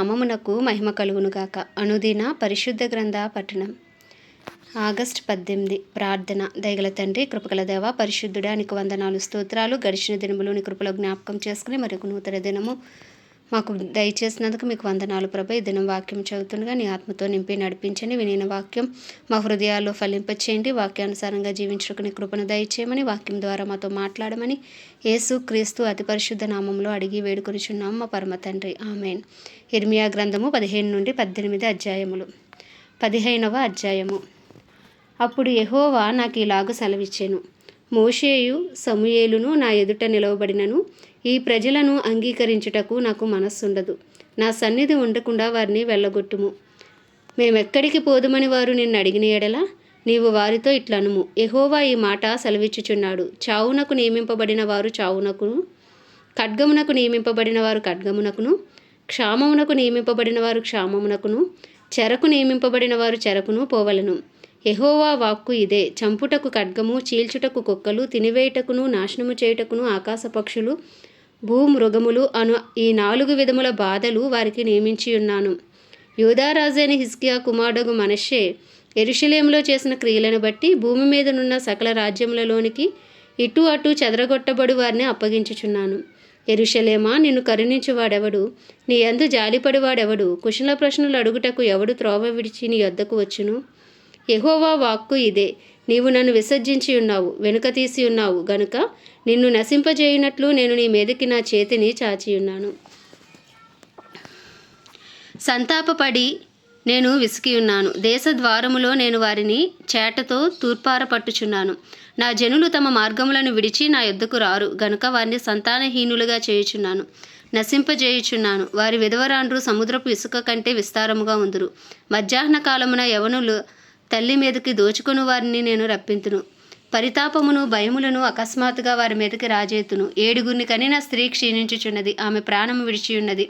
నామమునకు మహిమ కలుగునుగాక. అనుదిన పరిశుద్ధ గ్రంథ పట్టణం ఆగస్ట్ పద్దెనిమిది. ప్రార్థన. దయగల తండ్రి కృపగల దేవ పరిశుద్ధుడా నీకు వందనాలు స్తోత్రాలు. గడిచిన దినములు నీ కృపలో జ్ఞాపకం చేసుకుని మరొక నూతన దినము మాకు దయచేసినందుకు మీకు వందనాలు ప్రభ. ఈ దినం వాక్యం చదువుతుండగా నీ ఆత్మతో నింపి నడిపించని వినిన వాక్యం మా హృదయాల్లో ఫలింపచేయండి. వాక్యానుసారంగా జీవించడానికి నీ కృపను దయచేయమని వాక్యం ద్వారా మాతో మాట్లాడమని యేసు క్రీస్తు అతి పరిశుద్ధ నామంలో అడిగి వేడుకొనిచున్నాం మా పరమ తండ్రి. ఆమెన్. ఇర్మియా గ్రంథము పదిహేను నుండి పద్దెనిమిది అధ్యాయములు. పదిహేనవ అధ్యాయము. అప్పుడు యహోవా నాకు ఇలాగ సెలవిచ్చాను. మోషేయు సమూయేలును నా ఎదుట నిలవబడినను. ఈ ప్రజలను అంగీకరించుటకు నాకు మనస్సుండదు. నా సన్నిధి ఉండకుండా వారిని వెళ్ళగొట్టుము. మేమెక్కడికి పోదుమని వారు నిన్ను అడిగిన ఎడలా నీవు వారితో ఇట్లనుము. ఎహోవా ఈ మాట సెలవిచ్చుచున్నాడు. చావునకు నియమింపబడిన వారు చావునకును ఖడ్గమునకు నియమింపబడిన వారు ఖడ్గమునకును క్షామమునకు నియమింపబడిన వారు క్షామమునకును చెరకు నియమింపబడిన వారు చెరకును పోవలను. ఎహోవా వాక్కు ఇదే. చంపుటకు ఖడ్గము చీల్చుటకు కుక్కలు తినివేయుటకును నాశనము చేయుటకును ఆకాశ పక్షులు భూమృగములు అను ఈ నాలుగు విధముల బాధలు వారికి నియమించి ఉన్నాను. యూదారాజైన హిస్కియా కుమారుడు మనషే ఎరుషలేములో చేసిన క్రియలను బట్టి భూమి మీదనున్న సకల రాజ్యములలోనికి ఇటు అటు చెదరగొట్టబడు వారిని అప్పగించుచున్నాను. ఎరుషలేమా నిన్ను కరుణించువాడెవడు? నీ అందు జాలిపడివాడెవడు? కుశల ప్రశ్నలు అడుగుటకు ఎవడు త్రోవ విడిచి నీ వద్దకు వచ్చును? యహోవా వాక్కు ఇదే. నీవు నన్ను విసర్జించి ఉన్నావు వెనుక తీసి ఉన్నావు. గనుక నిన్ను నశింపజేయునట్లు నేను నీ మీదకి నా చేతిని చాచి ఉన్నాను. సంతాపపడి నేను విసికి ఉన్నాను. దేశ ద్వారములో నేను వారిని చేటతో తూర్పార పట్టుచున్నాను నా జనులు తమ మార్గములను విడిచి నా యొద్దకు రారు. గనుక వారిని సంతానహీనులుగా చేయుచున్నాను. నశింపజేయుచున్నాను. వారి విధవరాండ్రు సముద్రపు ఇసుక కంటే విస్తారముగా ఉందురు. మధ్యాహ్న కాలమున యవనులు తల్లి మీదకి దోచుకుని వారిని నేను రప్పింతును. పరితాపమును భయములను అకస్మాత్తుగా వారి మీదకి రాజేతును. ఏడుగురిని కనిన స్త్రీ క్షీణించుచున్నది. ఆమె ప్రాణము విడిచి ఉన్నది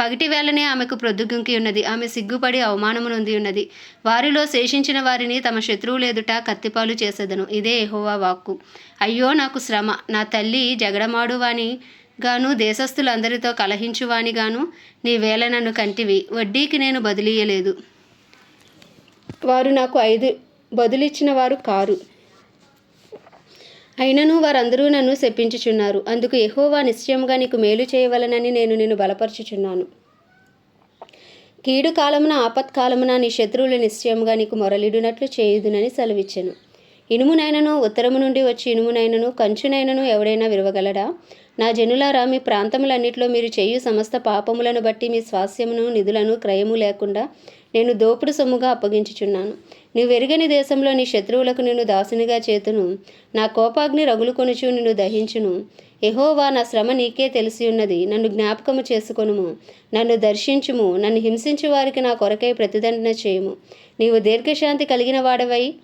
పగటి వేళనే ఆమెకు ప్రొద్దుగుంకి ఉన్నది. ఆమె సిగ్గుపడి అవమానమునుంది ఉన్నది. వారిలో శేషించిన వారిని తమ శత్రువులేదుట కత్తిపాలు చేసేదను. ఇదే ఎహోవా వాక్కు. అయ్యో నాకు శ్రమ. నా తల్లి జగడమాడువాని గాను దేశస్థులందరితో కలహించువాని గాను నీ వేళ నన్ను కంటివి. వడ్డీకి నేను బదిలీయలేదు. వారు నాకు ఐదు బదులిచ్చిన వారు కారు. అయినను వారందరూ నన్ను శపించుచున్నారు. అందుకు ఎహోవా నిశ్చయముగా నీకు మేలు చేయవలనని నేను నిన్ను బలపరచుచున్నాను. కీడు కాలమున ఆపత్కాలమున నీ శత్రువులు నిశ్చయముగా నీకు మొరలిడునట్లు చేయుదునని సెలవిచ్చెను. ఇనుమునైనను ఉత్తరము నుండి వచ్చి ఇనుమునైనను కంచునైనను ఎవడైనా విరవగలడా? నా జనులారా మీ ప్రాంతములన్నిటిలో మీరు చేయు సమస్త పాపములను బట్టి మీ స్వాస్యమును నిధులను క్రయము లేకుండా నేను దోపుడు సొమ్ముగా అప్పగించుచున్నాను. నీవు ఎరుగని దేశంలో నీ శత్రువులకు నేను దాసునిగా చేతును. నా కోపాగ్ని రగులుకొనుచు నిన్ను దహించును. ఎహోవా నా శ్రమ నీకే తెలిసి ఉన్నది నన్ను జ్ఞాపకము చేసుకొనుము. నన్ను దర్శించుము. నన్ను హింసించు వారికి నా కొరకై ప్రతిదండన చేయము. నీవు దీర్ఘశాంతి కలిగిన వాడవై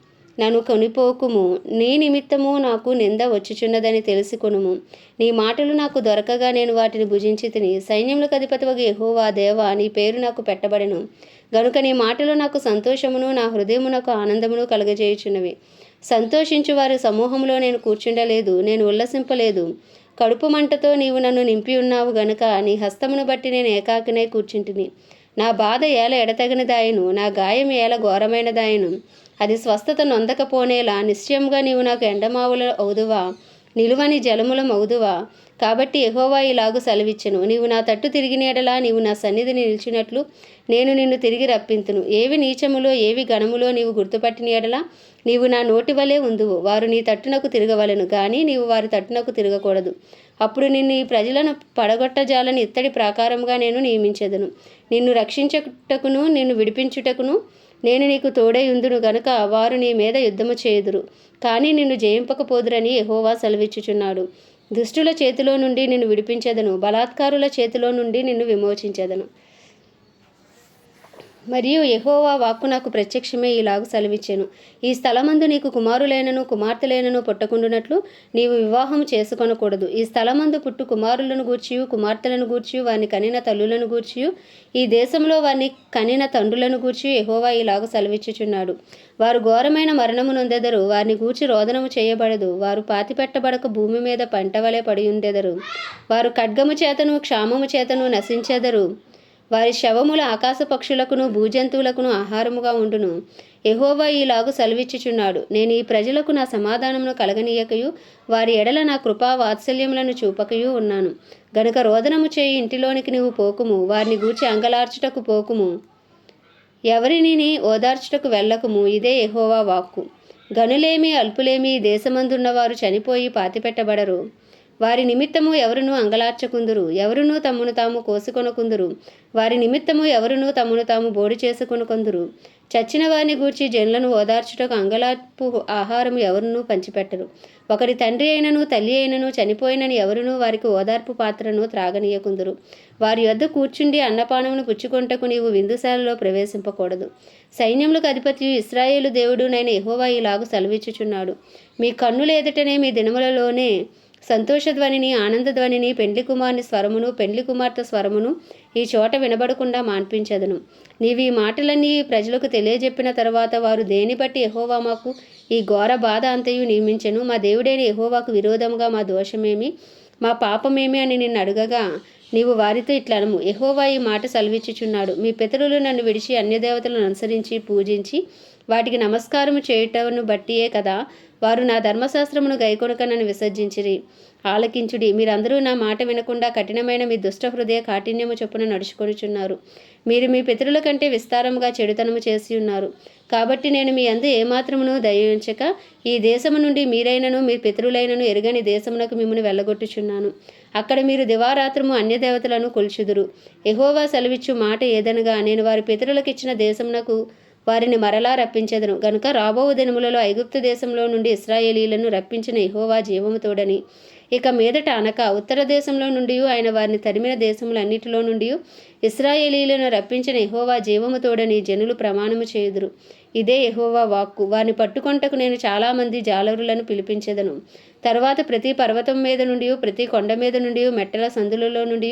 నన్ను కొనిపోకుము. నీ నిమిత్తము నాకు నింద వచ్చుచున్నదని తెలుసుకొనుము. నీ మాటలు నాకు దొరకగా నేను వాటిని భుజించి తిని సైన్యములకు అధిపతివగు యెహోవా దేవా నీ పేరు నాకు పెట్టబడెను. గనుక నీ మాటలు నాకు సంతోషమును నా హృదయమునకు ఆనందమును కలుగజేయుచున్నవి. సంతోషించు వారి సమూహంలో నేను కూర్చుండలేదు నేను ఉల్లసింపలేదు. కడుపు మంటతో నీవు నన్ను నింపి ఉన్నావు గనుక నీ హస్తమును బట్టి నేను ఏకాకినే కూర్చుంటిని. నా బాధ ఏల ఎడతగినదాయను నా గాయం ఏల ఘోరమైనదాయను. అది స్వస్థత నొందకపోనేలా నిశ్చయంగా నీవు నాకు ఎండమావుల అవుదువా నిలువని జలములం అవుదువా కాబట్టి ఎహోవా ఇలాగు సెలవిచ్చును. నీవు నా తట్టు తిరిగిన ఎడలా నీవు నా సన్నిధిని నిలిచినట్లు నేను నిన్ను తిరిగి రప్పింతును. ఏవి నీచములో ఏవి గణములో నీవు గుర్తుపట్టిన ఎడలా నీవు నా నోటి వలె ఉందువు. వారు నీ తట్టునకు తిరగవలను కానీ నీవు వారి తట్టునకు తిరగకూడదు. అప్పుడు నిన్ను ఈ ప్రజలను పడగొట్టజాలని ఇత్తడి ప్రాకారముగా నేను నియమించెదను. నిన్ను రక్షించుటకును నిన్ను విడిపించుటకును నేను నీకు తోడై ఉందును గనుక వారు నీ మీద యుద్ధము చేయుదురు. కానీ నిన్ను జయింపకపోదురని ఎహోవా సెలవిచ్చుచున్నాడు. దుష్టుల చేతిలో నుండి నిన్ను విడిపించెదను. బలాత్కారుల చేతిలో నుండి నిన్ను విమోచించెదను. మరియు యహోవా వాక్కు నాకు ప్రత్యక్షమే ఇలాగు సెలవిచ్చాను. ఈ స్థలమందు నీకు కుమారులైనను కుమార్తెలైనను పుట్టకుండునట్లు నీవు వివాహం చేసుకొనకూడదు. ఈ స్థలమందు పుట్టు కుమారులను గూర్చియు కుమార్తెలను గూర్చియు వారిని కనిన తల్లులను గూర్చియు ఈ దేశంలో వారిని కనిన తండ్రులను గూర్చి యహోవా ఇలాగు సెలవిచ్చుచున్నాడు. వారు ఘోరమైన మరణము నొందెదరు వారిని గూర్చి రోదనము చేయబడదు. వారు పాతిపెట్టబడక భూమి మీద పంట వలె పడి ఉండెదరు. వారు ఖడ్గము చేతను క్షామము చేతను నశించెదరు. వారి శవముల ఆకాశ పక్షులకును భూజంతువులకును ఆహారముగా ఉండును. ఎహోవా ఈలాగు సెలవిచ్చుచున్నాడు. నేను ఈ ప్రజలకు నా సమాధానమును కలగనీయకయు వారి ఎడల నా కృపా వాత్సల్యములను చూపకయు ఉన్నాను. గనుక రోదనము చేయి ఇంటిలోనికి నీవు పోకుము వారిని గూర్చి అంగలార్చుటకు పోకుము. ఎవరిని ఓదార్చుటకు వెళ్ళకుము ఇదే ఎహోవా వాక్కు. గనులేమి అల్పులేమి దేశమందున్నవారు చనిపోయి పాతిపెట్టబడరు. వారి నిమిత్తము ఎవరును అంగలార్చకుందురు ఎవరును తమ్మును తాము కోసుకొనకుందురు వారి నిమిత్తము ఎవరును తమ్మును తాము బోడి చేసుకొనుకొందురు. చచ్చిన వారిని గూర్చి జనులను ఓదార్చుటకు అంగలార్పు ఆహారము ఎవరునూ పంచిపెట్టరు. ఒకరి తండ్రి అయినను తల్లి అయినను చనిపోయినని ఎవరునూ వారికి ఓదార్పు పాత్రను త్రాగనీయకుందురు. వారి యొద్ద కూర్చుండి అన్నపానమును పుచ్చుకొంటకు నీవు విందుశాలలో ప్రవేశింపకూడదు. సైన్యములకు అధిపతి ఇస్రాయేలు దేవుడు నైన యెహోవా ఇలాగు సెలవిచ్చుచున్నాడు. మీ కన్నుల ఎదుటనే మీ దినములలోనే సంతోషధ్వనిని ఆనందధ్వనిని పెండ్లి కుమారుని స్వరమును పెండ్లి కుమార్తె స్వరమును ఈ చోట వినబడకుండా మాన్పించదను. నీవి ఈ మాటలన్నీ ప్రజలకు తెలియజెప్పిన తర్వాత వారు దేని బట్టి ఎహోవా మాకు ఈ ఘోర బాధ అంతయు నియమించను? మా దేవుడైన ఎహోవాకు విరోధముగా మా దోషమేమి? మా పాపమేమి అని నిన్ను అడగగా నీవు వారితో ఇట్లనము ఎహోవా ఈ మాట సెలవిచ్చుచున్నాడు. మీ పితరులు నన్ను విడిచి అన్యదేవతలను అనుసరించి పూజించి వాటికి నమస్కారము చేయుటను బట్టియే కదా. వారు నా ధర్మశాస్త్రమును గైకొనక నన్ను విసర్జించిరి. ఆలకించుడి. మీరందరూ నా మాట వినకుండా కఠినమైన మీ దుష్ట హృదయ కాఠిన్యము చొప్పున నడుచుకొనుచున్నారు. మీరు మీ పితరుల కంటే విస్తారముగా చెడుతనము చేసి ఉన్నారు. కాబట్టి నేను మీ అందు ఏమాత్రమును దయించక ఈ దేశము నుండి మీరైనను మీ పితరులైనను ఎరుగని దేశమునకు మిమ్మల్ని వెళ్ళగొట్టుచున్నాను. అక్కడ మీరు దివారాత్రము అన్యదేవతలను కొల్చుదురు. ఎహోవా సెలవిచ్చు మాట ఏదనగా నేను వారి పితరులకు ఇచ్చిన దేశమునకు వారిని మరలా రప్పించెదను. గనుక రాబో దినములలో ఐగుప్తు దేశంలో నుండి ఇస్రాయేలీలను రప్పించిన ఇహోవా జీవముతోడని ఇక మీదట అనక ఉత్తర దేశంలో నుండి ఆయన వారిని తరిమిన దేశములన్నిటిలో నుండి ఇస్రాయేలీలను రప్పించిన ఎహోవా జీవముతోడని జనులు ప్రమాణము చేయుదురు. ఇదే ఎహోవా వాక్కు. వారిని పట్టుకొంటకు నేను చాలామంది జాలరులను పిలిపించెదను. తర్వాత ప్రతి పర్వతం మీద నుండి ప్రతి కొండ మీద నుండి మెట్టల సందులలో నుండి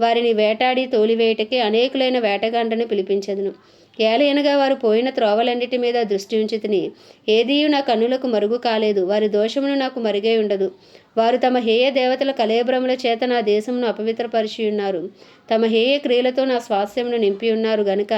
వారిని వేటాడి తోలివేయటకి అనేకులైన వేటగాండను పిలిపించెదను. ఏలయనగా వారు పోయిన త్రోవలన్నిటి మీద దృష్టి ఉంచితిని. ఏదీ నా కన్నులకు మరుగు కాలేదు వారి దోషమును నాకు మరుగై ఉండదు. వారు తమ హేయ దేవతల కలేబ్రముల చేత నా దేశమును అపవిత్రపరిచి ఉన్నారు తమ హేయ క్రియలతో నా స్వాస్థ్యమును నింపి ఉన్నారు గనుక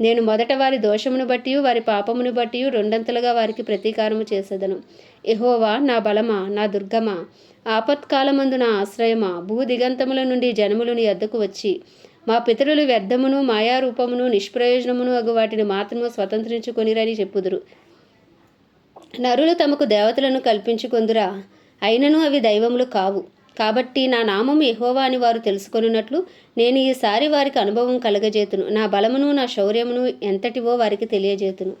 నేను మొదట వారి దోషమును బట్టి వారి పాపమును బట్టి రెండంతలుగా వారికి ప్రతీకారము చేసేదను. ఎహోవా నా బలమా నా దుర్గమా? ఆపత్కాలమందు నా ఆశ్రయమా? భూ దిగంతముల నుండి జనములు నీ వద్దకు వచ్చి మా పితరులు వ్యర్థమును మాయారూపమును నిష్ప్రయోజనమును అగు వాటిని మాత్రము స్వతంత్రించుకొనిరని చెప్పుదురు. నరులు తమకు దేవతలను కల్పించుకొందురా అయినను అవి దైవములు కావు. కాబట్టి నా నామము ఎహోవా అని వారు తెలుసుకొనున్నట్లు నేను ఈసారి వారికి అనుభవం కలగజేతును. నా బలమును నా శౌర్యమును ఎంతటివో వారికి తెలియజేతును.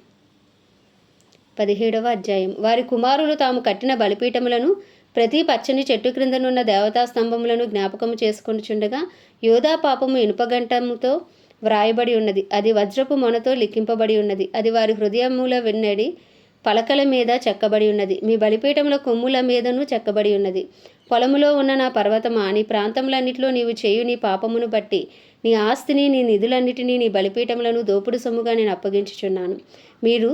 పదిహేడవ అధ్యాయం. వారి కుమారులు తాము కట్టిన బలిపీఠములను ప్రతి పచ్చని చెట్టు క్రిందనున్న దేవతా స్తంభములను జ్ఞాపకము చేసుకుంటుండగా యోధా పాపము ఇనుపగంటముతో వ్రాయబడి ఉన్నది. అది వజ్రపు మొనతో లిఖింపబడి ఉన్నది. అది వారి హృదయముల వెన్నడి పలకల మీద చెక్కబడి ఉన్నది. మీ బలిపీఠముల కొమ్ముల మీదను చెక్కబడి ఉన్నది. పొలములో ఉన్న నా పర్వతమా నీ ప్రాంతములన్నిటిలో నీవు చేయు నీ పాపమును బట్టి నీ ఆస్తిని నీ నిధులన్నిటినీ నీ బలిపీఠములను దోపుడు సొమ్ముగా నేను అప్పగించుచున్నాను. మీరు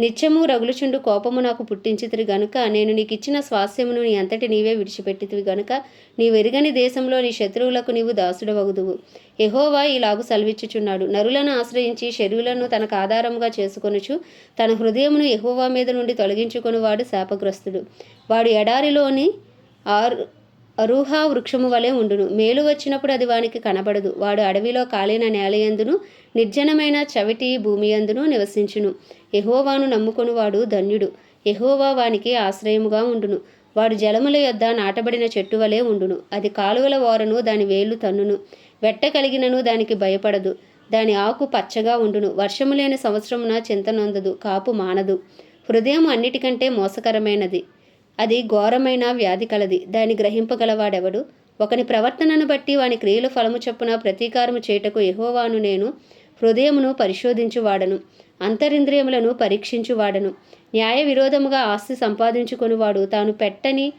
నిత్యము రగులుచుండు కోపము నాకు పుట్టించితిరి గనుక నేను నీకు ఇచ్చిన స్వాస్యమును నీ అంతటి నీవే విడిచిపెట్టితివి గనుక నీ వెరుగని దేశంలో నీ శత్రువులకు నీవు దాసుడవగుదువు. ఎహోవా ఇలాగు సెలవిచ్చుచున్నాడు. నరులను ఆశ్రయించి శరీరులను తనకు ఆధారముగా చేసుకొనుచు తన హృదయమును ఎహోవా మీద నుండి తొలగించుకొనివాడు శాపగ్రస్తుడు. వాడు ఎడారిలోని ఆరు అరూహా వృక్షము వలె ఉండును. మేలు వచ్చినప్పుడు అది వానికి కనబడదు. వాడు అడవిలో కాలిన నేలయందును నిర్జనమైన చవిటి భూమి యందును నివసించును ఎహోవాను నమ్ముకొనువాడు ధన్యుడు. ఎహోవా వానికి ఆశ్రయముగా ఉండును. వాడు జలముల యొద్ద నాటబడిన చెట్టు వలె ఉండును. అది కాలువల ఓరను దాని వేళ్ళు తన్నును. వెట్ట కలిగినను దానికి భయపడదు. దాని ఆకు పచ్చగా ఉండును. వర్షము లేని సంవత్సరమున చింతనొందదు కాపు మానదు. హృదయం అన్నిటికంటే మోసకరమైనది. అది ఘోరమైన వ్యాధి కలది. దాన్ని గ్రహింపగలవాడెవడు? ఒకని ప్రవర్తనను బట్టి వాని క్రియలు ఫలము చొప్పున ప్రతీకారము చేటకు ఎహోవాను నేను హృదయమును పరిశోధించువాడను అంతరింద్రియములను పరీక్షించువాడను. న్యాయ విరోధముగా ఆస్తి సంపాదించుకునివాడు తాను పెట్టని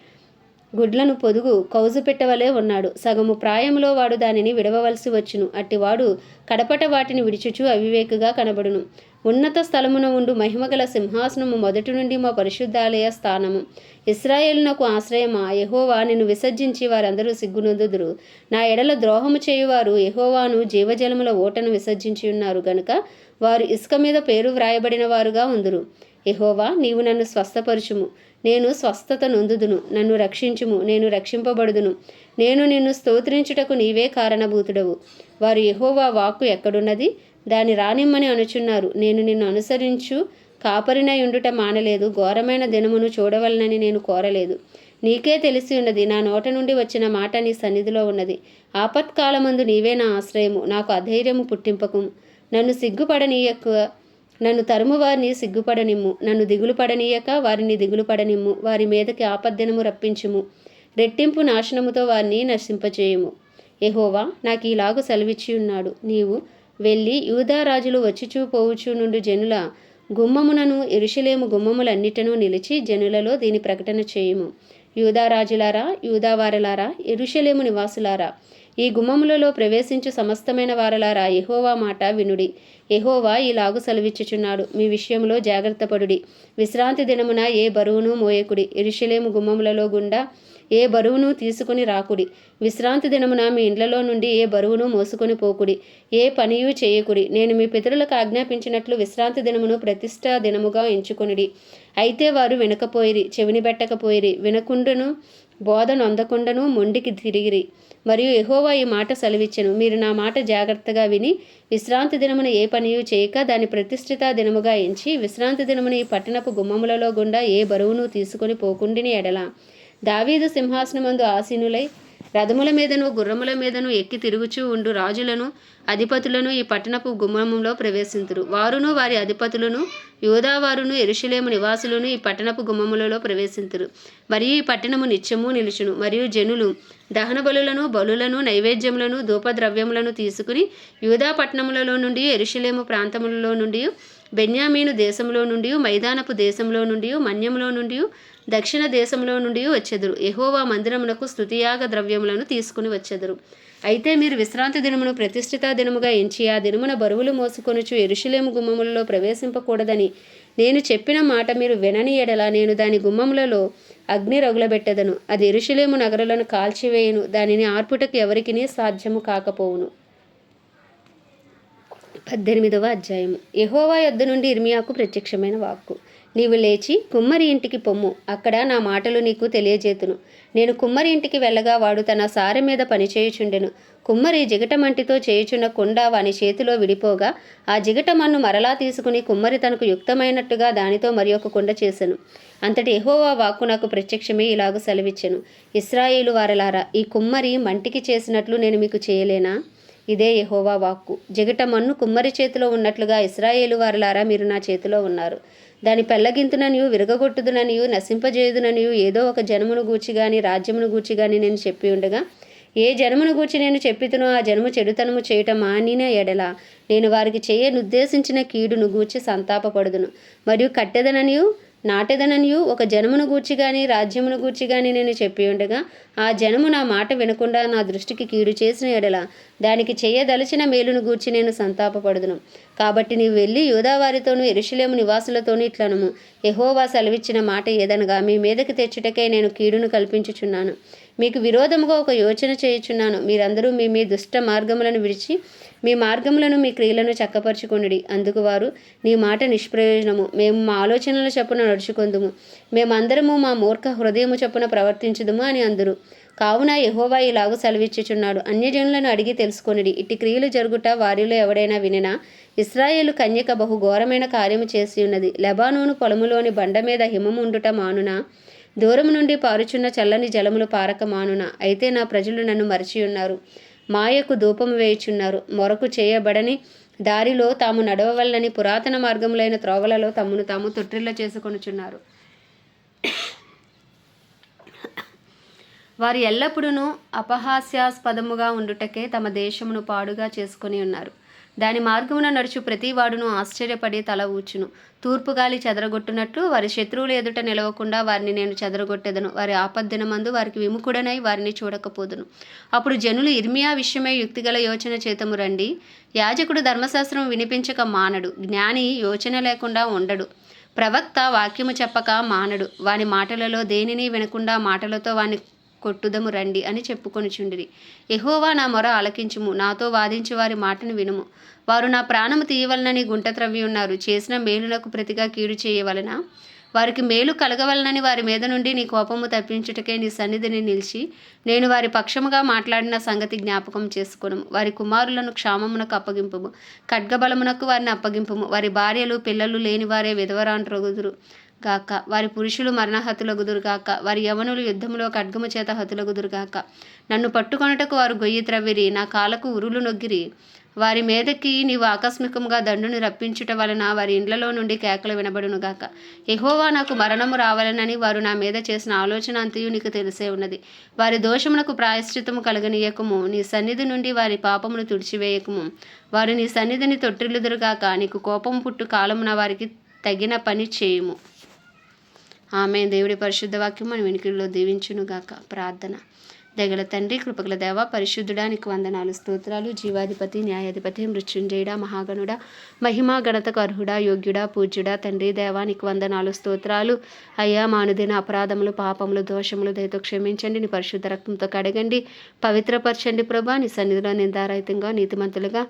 గుడ్లను పొదుగు కౌజు పెట్టవలే ఉన్నాడు. సగము ప్రాయములో వాడు దానిని విడవవలసి వచ్చును. అట్టివాడు కడపట వాటిని విడిచుచు అవివేకగా కనబడును. ఉన్నత స్థలమున ఉండు మహిమగల సింహాసనము మొదటి నుండి మా పరిశుద్ధాలయ స్థానము. ఇస్రాయేలునకు ఆశ్రయమా? యహోవా నిన్ను విసర్జించి వారందరూ సిగ్గునొందుదురు. నా ఎడల ద్రోహము చేయువారు యహోవాను జీవజలముల ఓటను విసర్జించి ఉన్నారు గనుక వారు ఇసుక మీద పేరు వ్రాయబడిన వారుగా ఉందురు. యహోవా నీవు నన్ను స్వస్థపరచుము. నేను స్వస్థత నొందుదును నన్ను రక్షించుము నేను రక్షింపబడుదును. నేను నిన్ను స్తోత్రించుటకు నీవే కారణభూతుడవు. వారు యహోవా వాక్కు ఎక్కడున్నది? దాని రానిమ్మని అనుచున్నారు. నేను నిన్ను అనుసరించు కాపరినై ఉండుట మానలేదు. ఘోరమైన దినమును చూడవలనని నేను కోరలేదు. నీకే తెలిసి ఉన్నది నా నోట నుండి వచ్చిన మాట నీ సన్నిధిలో ఉన్నది. ఆపత్కాలమందు నీవే నా ఆశ్రయము నాకు అధైర్యము పుట్టింపకము. నన్ను సిగ్గుపడనీయక్కువ నన్ను తరుము వారిని సిగ్గుపడనిమ్ము నన్ను దిగులు పడనీయక వారిని దిగులు పడనిమ్ము వారి మీదకి ఆపద్దనము రప్పించుము రెట్టింపు నాశనముతో వారిని నశింపచేయుము. ఎహోవా నాకు ఈలాగు సెలవిచ్చి ఉన్నాడు నీవు వెళ్ళి యూదారాజులు వచ్చిచూ పోవుచూ నుండి జనుల గుమ్మమునను ఎరుషలేము గుమ్మములన్నిటను నిలిచి జనులలో దీని ప్రకటన చేయుము. యూదారాజులారా యూదావారలారా ఎరుషలేము నివాసులారా ఈ గుమ్మములలో ప్రవేశించు సమస్తమైన వారలారా ఎహోవా మాట వినుడి. ఎహోవా ఇలాగు సెలవిచ్చుచున్నాడు. మీ విషయంలో జాగ్రత్తపడుడి విశ్రాంతి దినమున ఏ బరువును మోయకుడి. ఎరుషలేము గుమ్మములలో గుండా ఏ బరువును తీసుకుని రాకుడి. విశ్రాంతి దినమున మీ ఇండ్లలో నుండి ఏ బరువును మోసుకొని పోకుడి. ఏ పనియు చేయకుడి. నేను మీ పితరులకు ఆజ్ఞాపించినట్లు విశ్రాంతి దినమును ప్రతిష్టా దినముగా ఎంచుకొనిడి. అయితే వారు వినకపోయిరి చెవిని పెట్టకపోయిరి వినకుండను బోధను అందకుండను మొండికి తిరిగిరి. మరియు ఎహోవా ఈ మాట సెలవిచ్చెను. మీరు నా మాట జాగ్రత్తగా విని విశ్రాంతి దినమున ఏ పనియు చేయక దాని ప్రతిష్ఠిత దినముగా ఎంచి విశ్రాంతి దినమున ఈ పట్టణపు గుమ్మములలో గుండా ఏ బరువును తీసుకొని పోకుండిని ఎడల. దావీదు సింహాసనమందు ఆసీనులై రథముల మీదను గుర్రముల మీదను ఎక్కి తిరుగుచూ ఉండు రాజులను అధిపతులను ఈ పట్టణపు గుమ్మంలో ప్రవేశింతురు. వారును వారి అధిపతులను యోధావారును ఎరుషులేము నివాసులను ఈ పట్టణపు గుమ్మములలో ప్రవేశింతురు. మరియు ఈ పట్టణము నిత్యము నిలుచును. మరియు జనులు దహన బలులను బలులను నైవేద్యములను ధూపద్రవ్యములను తీసుకుని యూదా పట్టణములలో నుండి ఎరుషులేము ప్రాంతములలో నుండి బెన్యామీను దేశంలో నుండి మైదానపు దేశంలో నుండి మన్యంలో నుండి దక్షిణ దేశంలో నుండి వచ్చెదరు. ఎహోవా మందిరమునకు స్థుతియాగ ద్రవ్యములను తీసుకుని వచ్చెదరు. అయితే మీరు విశ్రాంతి దినమును ప్రతిష్ఠిత దినముగా ఎంచి ఆ దినమున బరువులు మోసుకొనుచు ఎరుషులేము గుమ్మములలో ప్రవేశింపకూడదని నేను చెప్పిన మాట మీరు వినని ఎడల నేను దాని గుమ్మములలో అగ్ని రగులబెట్టదను. అది ఎరుషులేము నగరులను కాల్చివేయను. దానిని ఆర్పుటకు ఎవరికినీ సాధ్యము కాకపోవును. పద్దెనిమిదవ అధ్యాయము. యహోవా యొద్ద నుండి ఇర్మియాకు ప్రత్యక్షమైన వాక్కు. నీవు లేచి కుమ్మరి ఇంటికి పొమ్ము. అక్కడ నా మాటలు నీకు తెలియజేతును. నేను కుమ్మరి ఇంటికి వెళ్ళగా వాడు తన సారె మీద పనిచేయుచుండెను కుమ్మరి జిగటమంటితో చేయుచున్న కుండ వాని చేతిలో విడిపోగా ఆ జిగటమన్ను మరలా తీసుకుని కుమ్మరి తనకు యుక్తమైనట్టుగా దానితో మరి ఒక కుండ చేశాను అంతటి ఎహోవా వాక్కు నాకు ప్రత్యక్షమే ఇలాగ సెలవిచ్చెను. ఇస్రాయేలు వారలారా ఈ కుమ్మరి మంటికి చేసినట్లు నేను మీకు చేయలేనా? ఇదే యహోవా వాక్కు. జిగట మన్ను కుమ్మరి చేతిలో ఉన్నట్లుగా ఇస్రాయేలు వారలారా మీరు నా చేతిలో ఉన్నారు. దాని పెళ్ళగింతుననియు విరగగొట్టుదుననియు నశింపజేయుదుననియు ఏదో ఒక జనమును గూర్చి గాని రాజ్యమును గూర్చి గాని నేను చెప్పి ఉండగా ఏ జనమును గూర్చి నేను చెప్పితునో ఆ జనము చెడుతనము చేయటం మానిన ఎడల. నేను వారికి చేయనుద్దేశించిన కీడును గూర్చి సంతాపపడుదును. మరియు కట్టెదననియు నాటెదననియు ఒక జనమును గూర్చి గాని రాజ్యమును గూర్చి గాని నేను చెప్పి ఉండగా ఆ జనము నా మాట వినకుండా నా దృష్టికి కీడు చేసిన ఎడల దానికి చేయదలిచిన మేలును గూర్చి నేను సంతాపపడుదును. కాబట్టి నీవు వెళ్ళి యూదావారితోనూ ఎరుషులేము నివాసులతోనూ ఇట్లనము. ఎహోవా సెలవిచ్చిన మాట ఏదనగా మీ మీదకి తెచ్చుటకై నేను కీడును కల్పించుచున్నాను. మీకు విరోధముగా ఒక యోచన చేయుచున్నాను. మీరందరూ మీ మీ దుష్ట మార్గములను విడిచి మీ మార్గములను మీ క్రియలను చక్కపరుచుకొనుడి. అందుకు వారు నీ మాట నిష్ప్రయోజనము. మేము మా ఆలోచనల చొప్పున నడుచుకుందుము. మేమందరము మా మూర్ఖ హృదయము చొప్పున ప్రవర్తించుదుము అని అందరు. కావున యహోవా ఇలాగు సెలవిచ్చుచున్నాడు. అన్యజనులను అడిగి తెలుసుకొనిడి. ఇట్టి క్రియలు జరుగుట వారిలో ఎవడైనా వినినా ఇస్రాయేలు కన్యక బహు ఘోరమైన కార్యము చేసి ఉన్నది లెబానోను పొలములోని బండ మీద హిమము ఉండుట మానునా దూరం నుండి పారుచున్న చల్లని జలములు పారక మానున అయితే నా ప్రజలు నన్ను మరిచియున్నారు మాయకు ధూపం వేయుచున్నారు. మొరకు చేయబడని దారిలో తాము నడవవల్లని పురాతన మార్గములైన త్రోవలలో తమ్మును తాము తొట్టిల్ల చేసుకొనుచున్నారు. వారు ఎల్లప్పుడూ అపహాస్యాస్పదముగా ఉండుటకే తమ దేశమును పాడుగా చేసుకొని ఉన్నారు. దాని మార్గమున నడుచు ప్రతివాడును ఆశ్చర్యపడి తల ఊచును. తూర్పు గాలి చెదరగొట్టునట్లు వారి శత్రువులు ఎదుట నిలవకుండా వారిని నేను చెదరగొట్టెదను. వారి ఆపద్దినమందు వారికి విముఖుడనై వారిని చూడకపోదును. అప్పుడు జనులు ఇర్మియా విషయమై యుక్తిగల యోచన చేతము రండి. యాజకుడు ధర్మశాస్త్రం వినిపించక మానడు. జ్ఞాని యోచన లేకుండా ఉండడు. ప్రవక్త వాక్యము చెప్పక మానడు. వాని మాటలలో దేనిని వినకుండా మాటలతో వాని కొట్టుదము రండి అని చెప్పుకొనిచుండిరి. ఎహోవా నా మొర ఆలకించుము నాతో వాదించి వారి మాటను వినుము. వారు నా ప్రాణము తీయవలనని గుంట త్రవ్వి ఉన్నారు చేసిన మేలులకు ప్రతిగా కీడు చేయవలన? వారికి మేలు కలగవలనని వారి మీద నుండి నీ కోపము తప్పించుటకే నీ సన్నిధిని నిలిచి నేను వారి పక్షముగా మాట్లాడిన సంగతి జ్ఞాపకం చేసుకును వారి కుమారులను క్షామమునకు అప్పగింపుము ఖడ్గబలమునకు వారిని అప్పగింపుము. వారి భార్యలు పిల్లలు లేని వారే విధవరాండ్రగుదురు. గాక. వారి పురుషులు మరణహతులగుదురుగాక వారి యవనులు యుద్ధములో ఖడ్గము చేత హతులగుదురుగాక నన్ను పట్టుకొనుటకు వారు గొయ్యి త్రవ్విరి. నా కాలకు ఉరులు నొగ్గిరి. వారి మీదకి నీవు ఆకస్మికంగా దండును రప్పించుట వలన వారి ఇండ్లలో నుండి కేకలు వినబడునుగాక ఎహోవా నాకు మరణము రావాలనని వారు నా మీద చేసిన ఆలోచన అంతయు నీకు తెలిసే ఉన్నది. వారి దోషమునకు ప్రాయశ్చితము కలగనీయకము. నీ సన్నిధి నుండి వారి పాపమును తుడిచివేయకము. వారు నీ సన్నిధిని తొట్టిల్లుదురుగాక నీకు కోపం పుట్టు కాలమున వారికి తగిన పని చేయుము. ఆమె దేవుడి పరిశుద్ధ వాక్యం మన వెనుకల్లో దీవించునుగాక. ప్రార్థన. దగల తండ్రి కృపగల దేవ పరిశుద్ధుడానికి వందనాలు స్తోత్రాలు జీవాధిపతి న్యాయాధిపతి మృత్యుంజయుడా మహాగణుడా మహిమా గణతకు అర్హుడా యోగ్యుడా పూజ్యుడా తండ్రి దేవా వందనాలు స్తోత్రాలు. అయ్యా మానుదిన అపరాధములు పాపములు దోషములు దయతో క్షమించండి నీ పరిశుద్ధ రక్తంతో కడగండి. పవిత్రపరచండి ప్రభా నీ సన్నిధిలో నిందారహితంగా నీతిమంతులుగా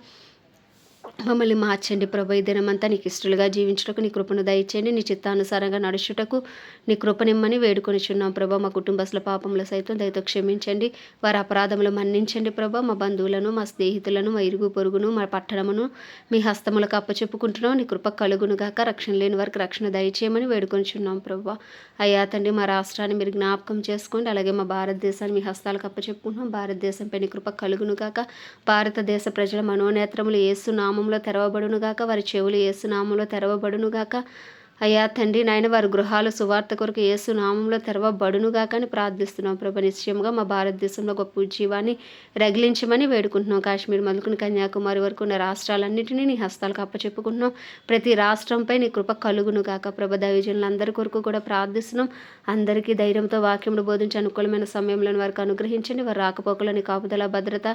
మమ్మల్ని మార్చండి ప్రభు. ఈ దినమంతా నీకు ఇష్టలుగా జీవించుటకు నీ కృపను దయచేయండి. నీ చిత్తానుసారంగా నడుచుటకు నీ కృపనిమ్మని వేడుకొనిచున్నాం ప్రభా. మా కుటుంబస్తుల పాపములు సైతం దయతో క్షమించండి. వారి అపరాధములు మన్నించండి ప్రభా. మా బంధువులను మా స్నేహితులను మా ఇరుగు పొరుగును మా పట్టణమును మీ హస్తములకు అప్పచెప్పుకుంటున్నాం. నీ కృప కలుగును గాక. రక్షణ లేని వారికి రక్షణ దయచేయమని వేడుకొనిచున్నాం ప్రభా. అయ్యా తండ్రి మా రాష్ట్రాన్ని మీరు జ్ఞాపకం చేసుకోండి. అలాగే మా భారతదేశాన్ని మీ హస్తాలకు అప్పచెప్పుకుంటున్నాం. భారతదేశంపై నీ కృప కలుగును గాక. భారతదేశ ప్రజల మనోనేత్రములు ఏసు నామంలో తెరవబడునుగాక వారి చెవులు ఏసునాములో తెరవబడునుగాక అయ్యా తండ్రి నాయన వారి గృహాలు సువార్త కొరకు ఏసు నామంలో తెరవబడునుగా కానీ ప్రార్థిస్తున్నాం. ప్రభు నిశ్చయంగా మా భారతదేశంలో గొప్ప ఉద్యీవాన్ని రగిలించమని వేడుకుంటున్నాం. కాశ్మీర్ మొదలుకుని కన్యాకుమారి వరకు ఉన్న రాష్ట్రాలన్నింటినీ నీ హస్తాలకు అప్పచెప్పుకుంటున్నాం. ప్రతి రాష్ట్రంపై నీ కృప కలుగును కాక ప్రభ దైవజనులందరి కొరకు కూడా ప్రార్థిస్తున్నాం. అందరికీ ధైర్యంతో వాక్యములు బోధించి అనుకూలమైన సమయంలో వారికి అనుగ్రహించండి. వారి రాకపోకలని కాపుదల భద్రత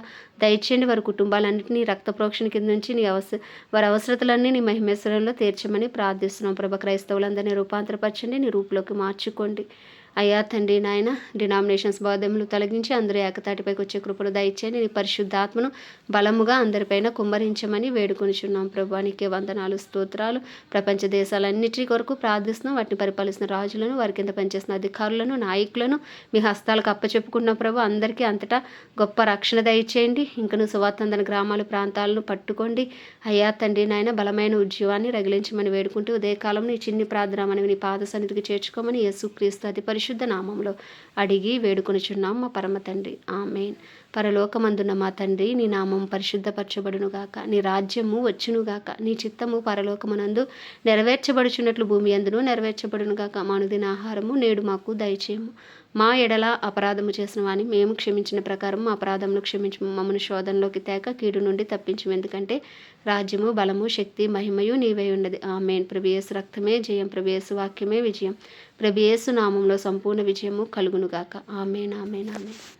దయచేయండి. వారి కుటుంబాలన్నింటినీ రక్త ప్రోక్షణ కింద నుంచి నీ అవసర వారి అవసరతలన్నీ నీ మహిమేశ్వరంలో తీర్చమని ప్రార్థిస్తున్నాం. ప్రభ క్రైస్తవులందరినీ రూపాంతరపరచండి నీ రూపులోకి మార్చుకోండి. అయ్యా తండ్రి నాయన డినామినేషన్స్ బాధములు తొలగించి అందరూ ఏకతాటిపైకి వచ్చే కృపలు దయచేయండి. నీ పరిశుద్ధాత్మను బలముగా అందరిపైన కుమ్మరించమని వేడుకొనిచున్నాం. ప్రభా నీకే వందనాలు స్తోత్రాలు. ప్రపంచ దేశాలన్నిటి కొరకు ప్రార్థిస్తున్నాం. వాటిని పరిపాలిస్తున్న రాజులను వారి కింద పనిచేస్తున్న అధికారులను నాయకులను మీ హస్తాలకు అప్పచెప్పుకున్న ప్రభు అందరికీ అంతటా గొప్ప రక్షణ దయచేయండి. ఇంకను సువాతందన గ్రామాలు ప్రాంతాలను పట్టుకోండి. అయ్యా తండ్రి నాయన బలమైన ఉద్యోగాన్ని రగిలించమని వేడుకుంటూ ఉదయకాలం నీ చిన్ని ప్రార్థన మనవి నీ పాద సన్నిధికి చేర్చుకోమని యేసుక్రీస్తు అతి పరిశుద్ధ నామంలో అడిగి వేడుకొనిచున్నాం మా పరమ తండ్రి. ఆమెన్. పరలోకమందున్న మా తండ్రి నీ నామం పరిశుద్ధపరచబడునుగాక. నీ రాజ్యము వచ్చునుగాక. నీ చిత్తము పరలోకమునందు నెరవేర్చబడుచున్నట్లు భూమి అందును నెరవేర్చబడునుగాక. మానుదిన ఆహారము నేడు మాకు దయచేయము. మా ఎడల అపరాధము చేసిన వాని మేము క్షమించిన ప్రకారం మా అపరాధమును క్షమించు మమ్మను శోధనలోకి తేక కీడు నుండి తప్పించము. ఎందుకంటే రాజ్యము బలము శక్తి మహిమయు నీవై ఉన్నది. ఆమెన్. ప్రభియేసు రక్తమే జయం. ప్రభియేసు వాక్యమే విజయం. ప్రభియేసు నామంలో సంపూర్ణ విజయము కలుగునుగాక. Amen amen amen.